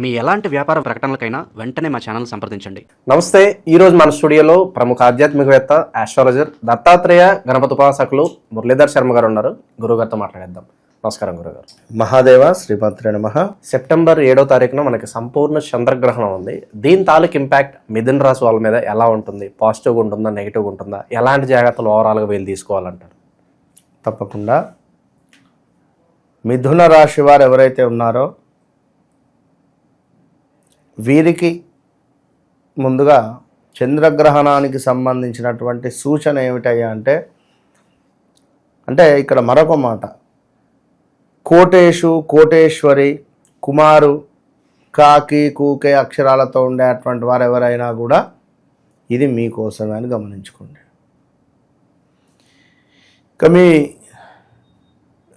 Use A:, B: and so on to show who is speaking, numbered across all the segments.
A: మీ ఎలాంటి వ్యాపార ప్రకటనలకైనా వెంటనే మా ఛానల్ సంప్రదించండి.
B: నమస్తే ఈరోజు మన స్టూడియోలో ప్రముఖ ఆధ్యాత్మికవేత్త ఆస్ట్రాలజర్ దత్తాత్రేయ గణపతి ఉపాసకులు మురళీధర్ శర్మ గారు ఉన్నారు. గురుగారితో మాట్లాడేద్దాం. నమస్కారం గురుగారు
C: మహాదేవ శ్రీమంత్రే నమ.
B: సెప్టెంబర్ ఏడో తారీఖున మనకి సంపూర్ణ చంద్రగ్రహణం ఉంది. దీని తాలూకు ఇంపాక్ట్ మిథున్ రాశి వాళ్ళ మీద ఎలా ఉంటుంది? పాజిటివ్గా ఉంటుందా? నెగిటివ్గా ఉంటుందా? ఎలాంటి జాగ్రత్తలు ఓవరాల్గా వీళ్ళు తీసుకోవాలంటారు?
C: తప్పకుండా. మిథున రాశి వారు ఎవరైతే ఉన్నారో వీరికి ముందుగా చంద్రగ్రహణానికి సంబంధించినటువంటి సూచన ఏమిటయ్యా అంటే అంటే ఇక్కడ మరొక మాట. కోటేషు కోటేశ్వరి కుమారు కాకి కూకే అక్షరాలతో ఉండేటువంటి వారు ఎవరైనా కూడా ఇది మీకోసమే అని గమనించుకోండి. ఇక మీ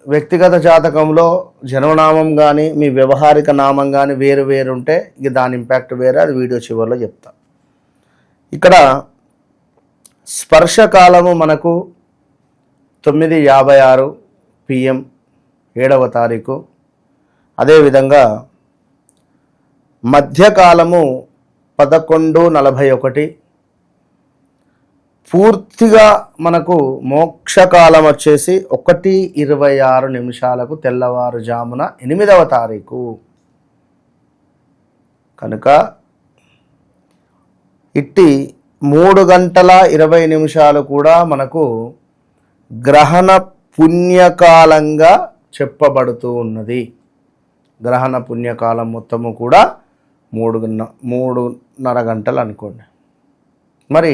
C: వ్యక్తిగత జాతకంలో జన్మనామం కానీ మీ వ్యవహారిక నామం కానీ వేరు వేరు ఉంటే ఇక దాని ఇంపాక్ట్ వేరే అది వీడియో చివరిలో చెప్తా. ఇక్కడ స్పర్శకాలము మనకు తొమ్మిది యాభై ఆరు పిఎం ఏడవ తారీఖు. అదేవిధంగా మధ్యకాలము పదకొండు నలభై ఒకటి పూర్తిగా మనకు మోక్షకాలం వచ్చేసి ఒకటి ఇరవై ఆరు నిమిషాలకు తెల్లవారుజామున ఎనిమిదవ తారీఖు. కనుక ఇట్టి మూడు గంటల ఇరవై నిమిషాలు కూడా మనకు గ్రహణ పుణ్యకాలంగా చెప్పబడుతూ ఉన్నది. గ్రహణ పుణ్యకాలం మొత్తము కూడా మూడు మూడున్నర గంటలు అనుకోండి. మరి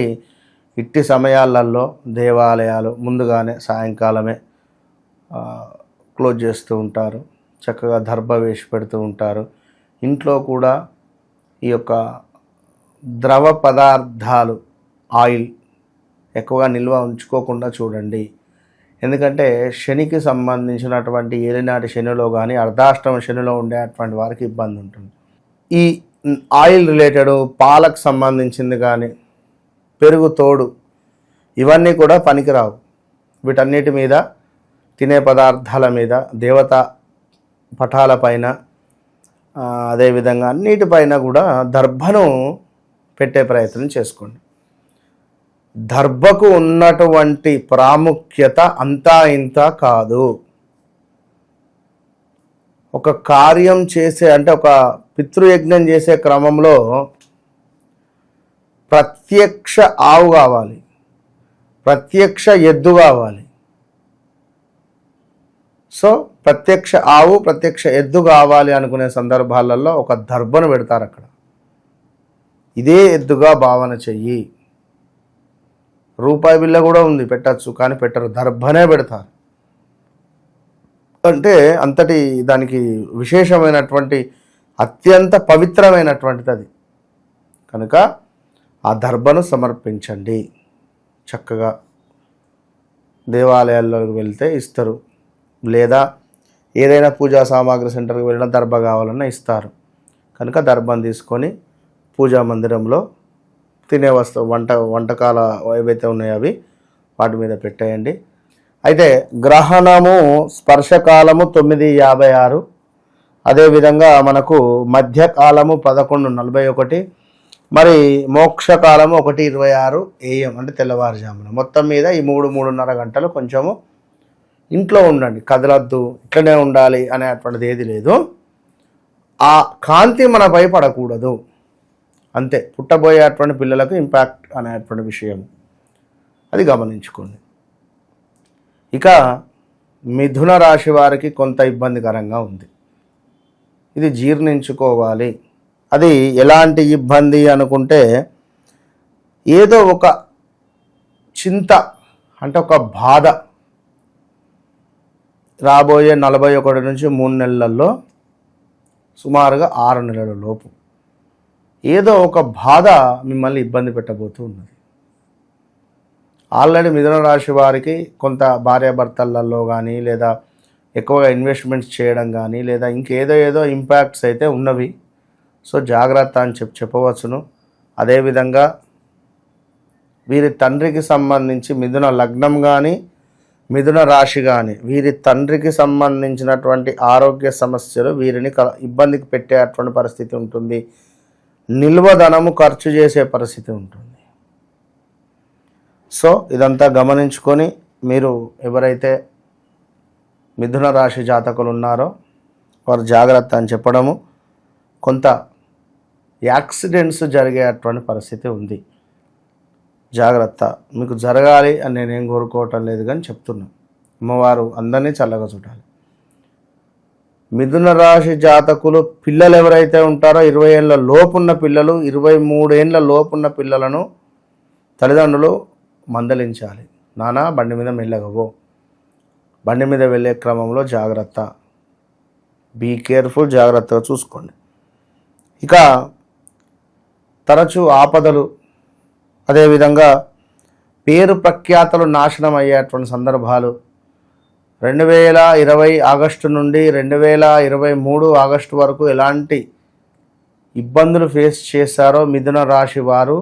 C: ఇట్టి సమయాలలో దేవాలయాలు ముందుగానే సాయంకాలమే క్లోజ్ చేస్తూ ఉంటారు. చక్కగా దర్భ వేసి పెడుతూ ఉంటారు. ఇంట్లో కూడా ఈ యొక్క ద్రవ పదార్థాలు ఆయిల్ ఎక్కువగా నిల్వ ఉంచుకోకుండా చూడండి. ఎందుకంటే శనికి సంబంధించినటువంటి ఏలినాటి శనిలో కానీ అర్ధాష్టమ శనిలో ఉండేటువంటి వారికి ఇబ్బంది ఉంటుంది. ఈ ఆయిల్ రిలేటెడ్ పాలకు సంబంధించింది కానీ పెరుగు తోడు. ఇవన్నీ కూడా పనికిరావు. వీటన్నిటి మీద తినే పదార్థాల మీద దేవత పటాల పైన అదేవిధంగా అన్నిటిపైన కూడా దర్భను పెట్టే ప్రయత్నం చేసుకోండి. దర్భకు ఉన్నటువంటి ప్రాముఖ్యత అంతా ఇంత కాదు. ఒక కార్యం చేసే అంటే ఒక పితృయజ్ఞం చేసే క్రమంలో ప్రత్యక్ష ఆవు కావాలి. ప్రత్యక్ష ఎద్దు కావాలి. సో ప్రత్యక్ష ఆవు ప్రత్యక్ష ఎద్దు కావాలి అనుకునే సందర్భాలలో ఒక దర్భను పెడతారు అక్కడ. ఇదే ఎద్దుగా భావన చెయ్యి. రూపాయి బిల్ల కూడా ఉంది పెట్టచ్చు కానీ పెట్టరు దర్భనే పెడతారు. అంటే అంతటి దానికి విశేషమైనటువంటి అత్యంత పవిత్రమైనటువంటిది అది. కనుక ఆ దర్భను సమర్పించండి. చక్కగా దేవాలయాల్లోకి వెళ్తే ఇస్తారు. లేదా ఏదైనా పూజా సామాగ్రి సెంటర్కి వెళ్ళినా దర్భ కావాలన్నా ఇస్తారు. కనుక దర్భం తీసుకొని పూజా మందిరంలో తినే వస్తువు వంట వంటకాల ఏవైతే ఉన్నాయో అవి వాటి మీద పెట్టేయండి. అయితే గ్రహణము స్పర్శకాలము తొమ్మిది యాభై ఆరు. అదేవిధంగా మనకు మధ్యకాలము పదకొండు నలభై ఒకటి. మరి మోక్షకాలము ఒకటి ఇరవై ఆరు ఏఎం అంటే తెల్లవారుజామున. మొత్తం మీద ఈ మూడు మూడున్నర గంటలు కొంచెము ఇంట్లో ఉండండి. కదలద్దు ఇట్లనే ఉండాలి అనేటువంటిది ఏది లేదు. ఆ కాంతి మనపై పడకూడదు అంతే పుట్టబోయేటువంటి పిల్లలకు ఇంపాక్ట్ అనేటువంటి విషయం. అది గమనించుకోండి. ఇక మిథున రాశి వారికి కొంత ఇబ్బందికరంగా ఉంది. ఇది జీర్ణించుకోవాలి. అది ఎలాంటి ఇబ్బంది అనుకుంటే ఏదో ఒక చింత అంటే ఒక బాధ రాబోయే నలభై ఒకటి నుంచి మూడు నెలల్లో సుమారుగా ఆరు నెలల లోపు ఏదో ఒక బాధ మిమ్మల్ని ఇబ్బంది పెట్టబోతూ ఉన్నది. ఆల్రెడీ మిథున రాశి వారికి కొంత భార్యాభర్తలలో కానీ లేదా ఎక్కువగా ఇన్వెస్ట్మెంట్స్ చేయడం కానీ లేదా ఇంకేదో ఏదో ఇంపాక్ట్స్ అయితే ఉన్నవి. సో జాగ్రత్త అని చెప్పి చెప్పవచ్చును. అదేవిధంగా వీరి తండ్రికి సంబంధించి మిథున లగ్నం కానీ మిథున రాశి కానీ వీరి తండ్రికి సంబంధించినటువంటి ఆరోగ్య సమస్యలు వీరిని కల ఇబ్బందికి పెట్టేటువంటి పరిస్థితి ఉంటుంది. నిల్వధనము ఖర్చు చేసే పరిస్థితి ఉంటుంది. సో ఇదంతా గమనించుకొని మీరు ఎవరైతే మిథున రాశి జాతకులు ఉన్నారో వారు జాగ్రత్త అని చెప్పడము. కొంత యాక్సిడెంట్స్ జరిగేటువంటి పరిస్థితి ఉంది. జాగ్రత్త. మీకు జరగాలి అని నేనేం కోరుకోవటం లేదు కానీ చెప్తున్నా. అమ్మవారు అందరినీ చల్లగా చూడాలి. మిథున రాశి జాతకులు పిల్లలు ఎవరైతే ఉంటారో ఇరవై ఏళ్ళ లోపున్న పిల్లలు ఇరవై మూడేళ్ళ లోపున్న పిల్లలను తల్లిదండ్రులు మందలించాలి. నానా బండి మీద మెల్లగవో బండి మీద వెళ్ళే క్రమంలో జాగ్రత్త. బీ కేర్ఫుల్ జాగ్రత్తగా చూసుకోండి. ఇక తరచూ ఆపదలు అదేవిధంగా పేరు ప్రఖ్యాతలు నాశనం అయ్యేటువంటి సందర్భాలు. రెండు వేల ఇరవై ఆగస్టు నుండి రెండు వేల ఇరవై మూడు ఆగస్టు వరకు ఎలాంటి ఇబ్బందులు ఫేస్ చేశారో మిథున రాశి వారు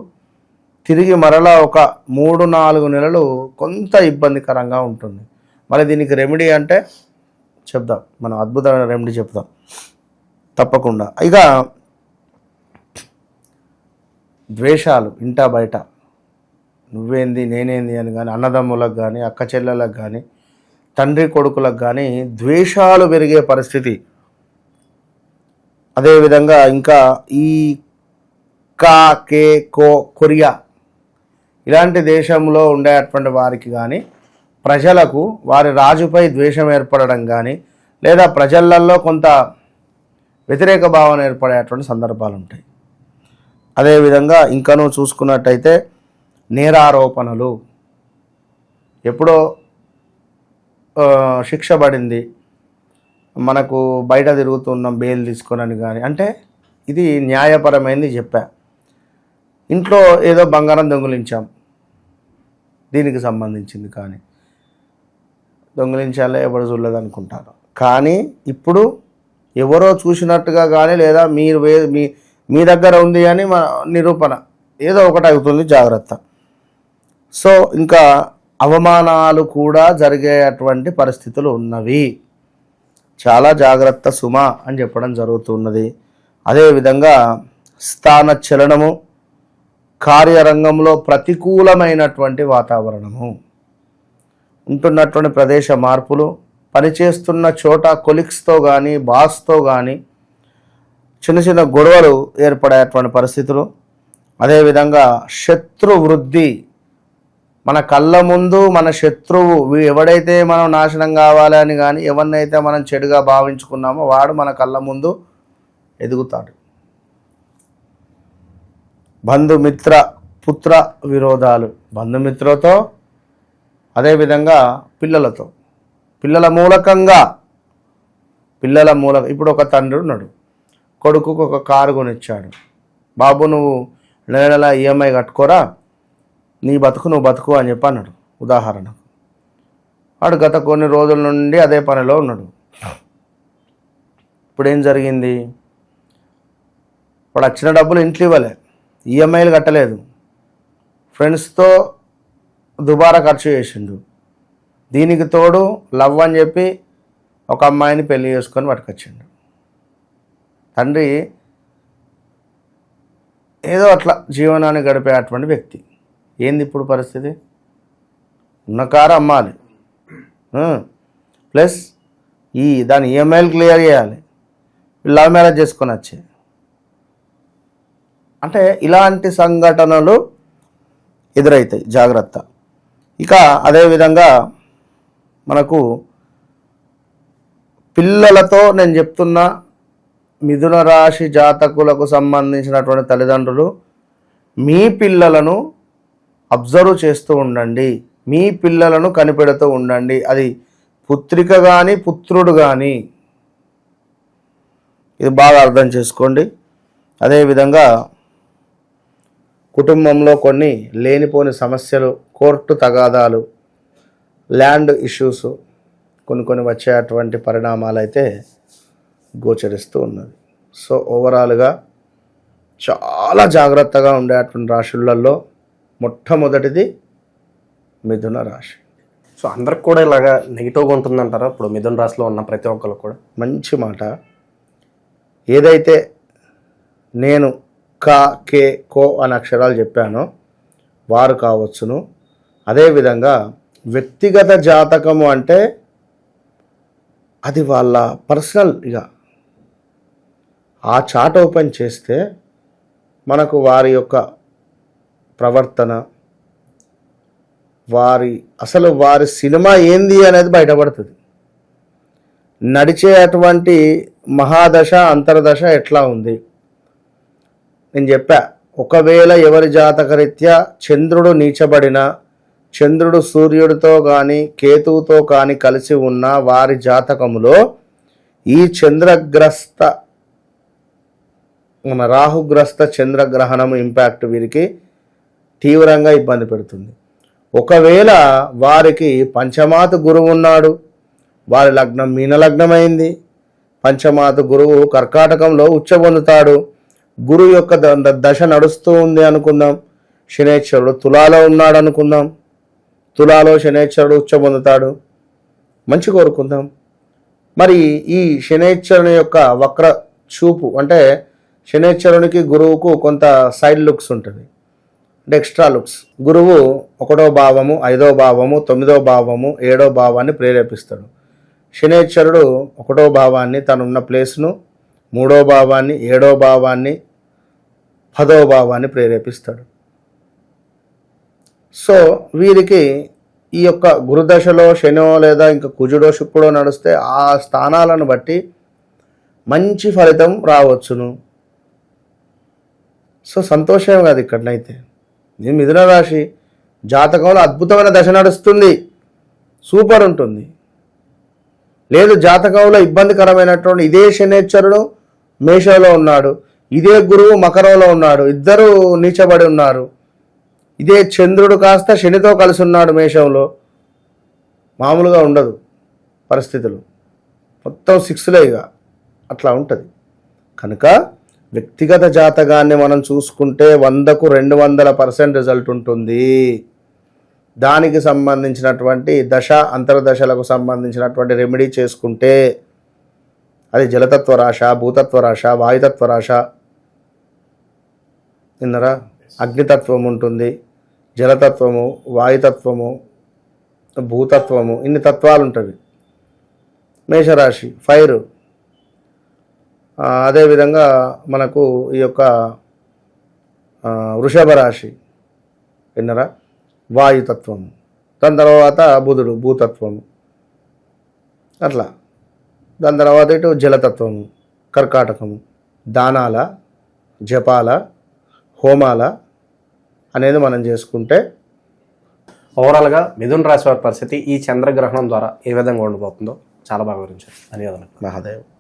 C: తిరిగి మరలా ఒక మూడు నాలుగు నెలలు కొంత ఇబ్బందికరంగా ఉంటుంది. మరి దీనికి రెమెడీ అంటే చెప్దాం. మనం అద్భుతమైన రెమెడీ చెప్దాం. తప్పకుండా. ఇక ద్వేషాలు ఇంటా బయట. నువ్వేంది నేనేంది అని కానీ అన్నదమ్ములకు కానీ అక్క చెల్లెలకు కానీ తండ్రి కొడుకులకు కానీ ద్వేషాలు పెరిగే పరిస్థితి. అదేవిధంగా ఇంకా ఈ కా కే కో కొరియా ఇలాంటి దేశంలో ఉండేటువంటి వారికి కానీ ప్రజలకు వారి రాజుపై ద్వేషం ఏర్పడడం కానీ లేదా ప్రజలల్లో కొంత వ్యతిరేక భావన ఏర్పడేటువంటి సందర్భాలు ఉంటాయి. అదేవిధంగా ఇంకనూ చూసుకున్నట్టయితే నేరారోపణలు. ఎప్పుడో శిక్ష పడింది మనకు బయట తిరుగుతున్నాం బెయిల్ తీసుకొనని కానీ అంటే ఇది న్యాయపరమైంది చెప్పా. ఇంట్లో ఏదో బంగారం దొంగిలించాం. దీనికి సంబంధించింది కానీ. దొంగిలించాలే ఎవరు చూడలేదు అనుకుంటారు కానీ ఇప్పుడు ఎవరో చూసినట్టుగా కానీ లేదా మీరు వే మీ మీ దగ్గర ఉంది అని మన నిరూపణ. ఏదో ఒకటి అవుతుంది జాగ్రత్త. సో ఇంకా అవమానాలు కూడా జరిగేటువంటి పరిస్థితులు ఉన్నవి. చాలా జాగ్రత్త సుమ అని చెప్పడం జరుగుతున్నది. అదేవిధంగా స్థాన చలనము కార్యరంగంలో ప్రతికూలమైనటువంటి వాతావరణము. ఉంటున్నటువంటి ప్రదేశ మార్పులు పనిచేస్తున్న చోట కొలిక్స్తో కానీ బాస్తో కానీ చిన్న చిన్న గొడవలు ఏర్పడేటువంటి పరిస్థితులు. అదేవిధంగా శత్రు వృద్ధి మన కళ్ళ ముందు మన శత్రువు ఎవడైతే మనం నాశనం కావాలని కానీ ఎవరినైతే మనం చెడుగా భావించుకున్నామో వాడు మన కళ్ళ ముందు ఎదుగుతాడు. బంధుమిత్ర పుత్ర విరోధాలు. బంధుమిత్రులతో అదేవిధంగా పిల్లలతో. పిల్లల మూలకంగా. పిల్లల మూలక ఇప్పుడు ఒక తండ్రి ఉన్నాడు. కొడుకుకు ఒక కారు కొనిచ్చాడు. బాబు నువ్వు నెల నెల ఈఎంఐ కట్టుకోరా? నీ బతుకు నువ్వు బతుకు అని చెప్పి అన్నాడు ఉదాహరణకు. వాడు గత కొన్ని రోజుల నుండి అదే పనిలో ఉన్నాడు. ఇప్పుడు ఏం జరిగింది? వాడు వచ్చిన డబ్బులు ఇంట్లో ఇవ్వలే. ఈఎంఐలు కట్టలేదు. ఫ్రెండ్స్తో దుబారా ఖర్చు చేసిండు. దీనికి తోడు లవ్ అని చెప్పి ఒక అమ్మాయిని పెళ్ళి చేసుకొని పట్టుకొచ్చిండు. తండ్రి ఏదో అట్లా జీవనాన్ని గడిపే అటువంటి వ్యక్తి. ఏంది ఇప్పుడు పరిస్థితి? ఉన్న కారు అమ్మాలి ప్లస్ ఈ దాని ఈఎంఐలు క్లియర్ చేయాలి. లవ్ మ్యారేజ్ చేసుకొని వచ్చే. అంటే ఇలాంటి సంఘటనలు ఎదురవుతాయి జాగ్రత్త. ఇక అదేవిధంగా మనకు పిల్లలతో నేను చెప్తున్న మిథున రాశి జాతకులకు సంబంధించినటువంటి తల్లిదండ్రులు మీ పిల్లలను అబ్జర్వ్ చేస్తూ ఉండండి. మీ పిల్లలను కనిపెడుతూ ఉండండి. అది పుత్రిక కానీ పుత్రుడు కానీ ఇది బాగా అర్థం చేసుకోండి. అదేవిధంగా కుటుంబంలో కొన్ని లేనిపోని సమస్యలు కోర్టు తగాదాలు ల్యాండ్ ఇష్యూస్ కొన్ని కొన్ని వచ్చేటువంటి పరిణామాలు అయితే గోచరిస్తూ ఉన్నది. సో ఓవరాల్గా చాలా జాగ్రత్తగా ఉండేటువంటి రాశులలో మొట్టమొదటిది మిథున రాశి.
B: సో అందరికి కూడా ఇలాగా నెగిటివ్గా ఉంటుందంటారా? ఇప్పుడు మిథున్ రాశిలో ఉన్న ప్రతి ఒక్కరికి కూడా.
C: మంచి మాట. ఏదైతే నేను కా కే కో అనే అక్షరాలు చెప్పానో వారు కావచ్చును. అదేవిధంగా వ్యక్తిగత జాతకము అంటే అది వాళ్ళ పర్సనల్ ఇక ఆ చాట్ ఓపెన్ చేస్తే మనకు వారి యొక్క ప్రవర్తన వారి అసలు వారి సినిమా ఏంది అనేది బయటపడుతుంది. నడిచే అటువంటి మహాదశ అంతర్దశ ఎట్లా ఉంది? నేను చెప్పా ఒకవేళ ఎవరి జాతకరీత్యా చంద్రుడు నీచబడిన చంద్రుడు సూర్యుడితో కానీ కేతువుతో కానీ కలిసి ఉన్న వారి జాతకములో ఈ చంద్రగ్రస్త మన రాహుగ్రస్త చంద్రగ్రహణం ఇంపాక్ట్ వీరికి తీవ్రంగా ఇబ్బంది పెడుతుంది. ఒకవేళ వారికి పంచమాత గురువు ఉన్నాడు వారి లగ్నం మీన లగ్నమైంది పంచమాత గురువు కర్కాటకంలో ఉచ్చబొందుతాడు గురువు యొక్క ద- దశ నడుస్తూ ఉంది అనుకుందాం శనేశ్వరుడు తులాలో ఉన్నాడు అనుకుందాం తులాలో శనేశ్వరుడు ఉచ్చబొందుతాడు మంచి కోరుకుందాం. మరి ఈ శనేశ్వరుని యొక్క వక్ర చూపు అంటే శనేశ్వరునికి గురువుకు కొంత సైడ్ లుక్స్ ఉంటుంది. అంటే ఎక్స్ట్రా లుక్స్ గురువు ఒకటో భావము ఐదో భావము తొమ్మిదో భావము ఏడో భావాన్ని ప్రేరేపిస్తాడు. శనేశ్వరుడు ఒకటో భావాన్ని తనున్న ప్లేస్ను మూడో భావాన్ని ఏడో భావాన్ని పదో భావాన్ని ప్రేరేపిస్తాడు. సో వీరికి ఈ యొక్క గురుదశలో శనో లేదా ఇంకా కుజుడో శుక్రుడో నడిస్తే ఆ స్థానాలను బట్టి మంచి ఫలితం రావచ్చును. సో సంతోషం కాదు ఇక్కడనైతే. నేను మిథున రాశి. జాతకంలో అద్భుతమైన దశ నడుస్తుంది. సూపర్ ఉంటుంది. లేదు జాతకంలో ఇబ్బందికరమైనటువంటి ఇదే శనేశ్వరుడు మేషంలో ఉన్నాడు. ఇదే గురువు మకరంలో ఉన్నాడు. ఇద్దరు నీచబడి ఉన్నారు. ఇదే చంద్రుడు కాస్త శనితో కలిసి ఉన్నాడు మేషంలో. మామూలుగా ఉండదు పరిస్థితులు. మొత్తం సిక్స్లో ఇక అట్లా ఉంటుంది. కనుక వ్యక్తిగత జాతకాన్ని మనం చూసుకుంటే వందకు రెండు వందల పర్సెంట్ రిజల్ట్ ఉంటుంది. దానికి సంబంధించినటువంటి దశ అంతర్దశలకు సంబంధించినటువంటి రెమెడీ చేసుకుంటే అది జలతత్వ రాశ భూతత్వ రాశ వాయుతత్వ రాశ విన్నరా? అగ్నితత్వం ఉంటుంది జలతత్వము వాయుతత్వము భూతత్వము ఇన్ని తత్వాలు ఉంటుంది మేషరాశి ఫైరు అదేవిధంగా మనకు ఈ యొక్క వృషభ రాశి విన్నరా? వాయుతత్వము దాని తర్వాత బుధుడు భూతత్వము అట్లా. దాని తర్వాత ఇటు జలతత్వము కర్కాటకము దానాల జపాల హోమాల అనేది మనం చేసుకుంటే
B: ఓవరాల్గా మిథున్ రాశి వారి పరిస్థితి ఈ చంద్రగ్రహణం ద్వారా ఏ విధంగా ఉండబోతుందో చాలా బాగా వివరించారు. ధన్యవాదాలు.
C: మహాదేవ్.